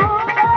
amor.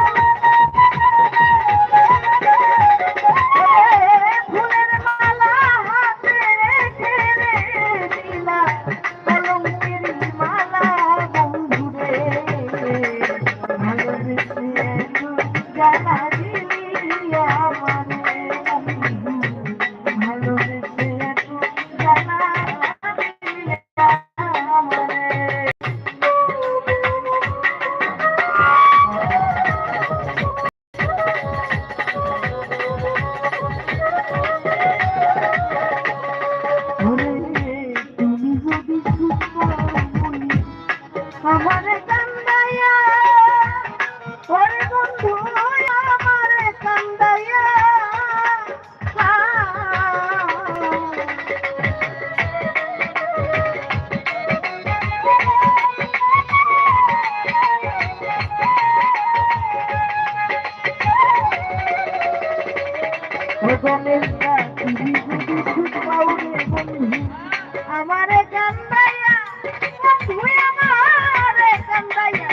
গলে আমারে কান্দাইয়া বন্ধু আমারে কান্দাইয়া।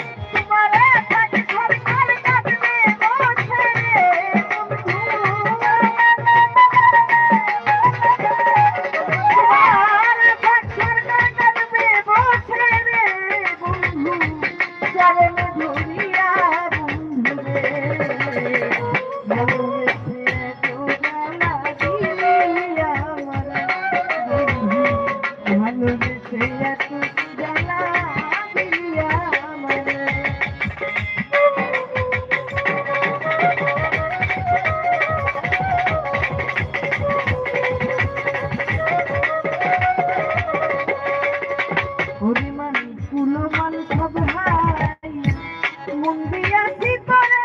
আছি তোরে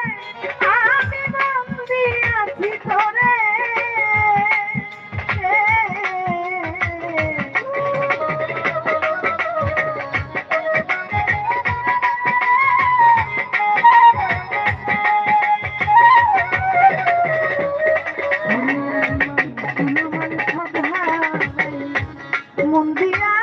আমি বন্দি আছি তোরে। মন্দিরা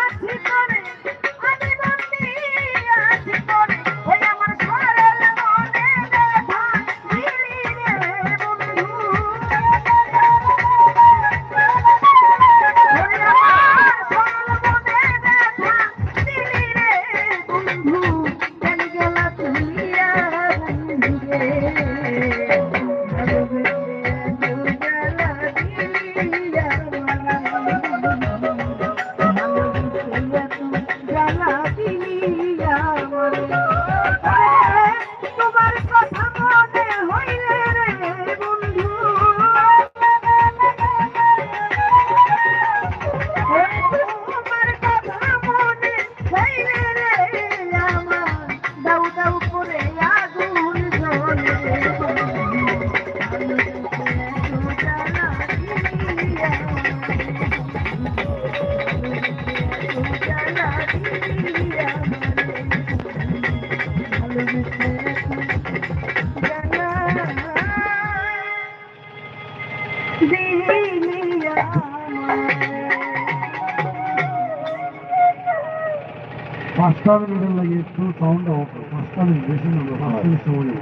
ఫస్ట్ ఆవిడ సౌండ్ ఫస్ట్ ఆవిడ చేసింది ఫస్ట్ సౌండ్